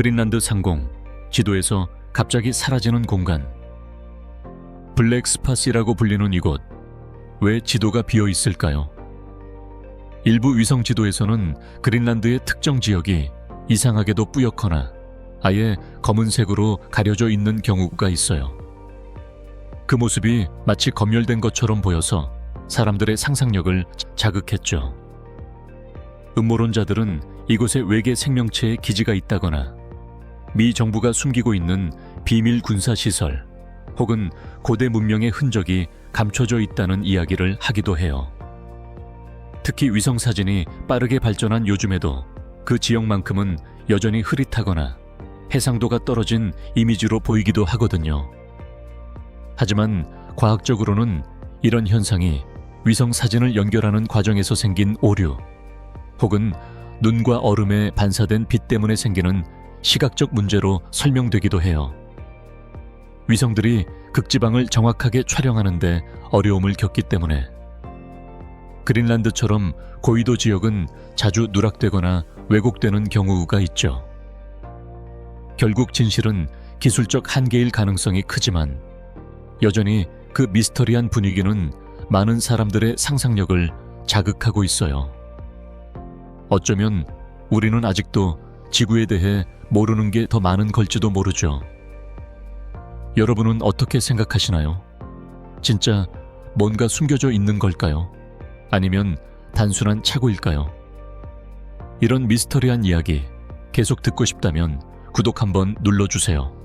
그린란드 상공, 지도에서 갑자기 사라지는 공간. 블랙 스팟이라고 불리는 이곳. 왜 지도가 비어 있을까요? 일부 위성 지도에서는 그린란드의 특정 지역이 이상하게도 뿌옇거나 아예 검은색으로 가려져 있는 경우가 있어요. 그 모습이 마치 검열된 것처럼 보여서 사람들의 상상력을 자극했죠. 음모론자들은 이곳에 외계 생명체의 기지가 있다거나 미 정부가 숨기고 있는 비밀 군사 시설 혹은 고대 문명의 흔적이 감춰져 있다는 이야기를 하기도 해요. 특히 위성 사진이 빠르게 발전한 요즘에도 그 지역만큼은 여전히 흐릿하거나 해상도가 떨어진 이미지로 보이기도 하거든요. 하지만 과학적으로는 이런 현상이 위성 사진을 연결하는 과정에서 생긴 오류 혹은 눈과 얼음에 반사된 빛 때문에 생기는 시각적 문제로 설명되기도 해요. 위성들이 극지방을 정확하게 촬영하는데 어려움을 겪기 때문에 그린란드처럼 고위도 지역은 자주 누락되거나 왜곡되는 경우가 있죠. 결국 진실은 기술적 한계일 가능성이 크지만 여전히 그 미스터리한 분위기는 많은 사람들의 상상력을 자극하고 있어요. 어쩌면 우리는 아직도 지구에 대해 모르는 게 더 많은 걸지도 모르죠. 여러분은 어떻게 생각하시나요? 진짜 뭔가 숨겨져 있는 걸까요? 아니면 단순한 착오일까요? 이런 미스터리한 이야기 계속 듣고 싶다면 구독 한번 눌러주세요.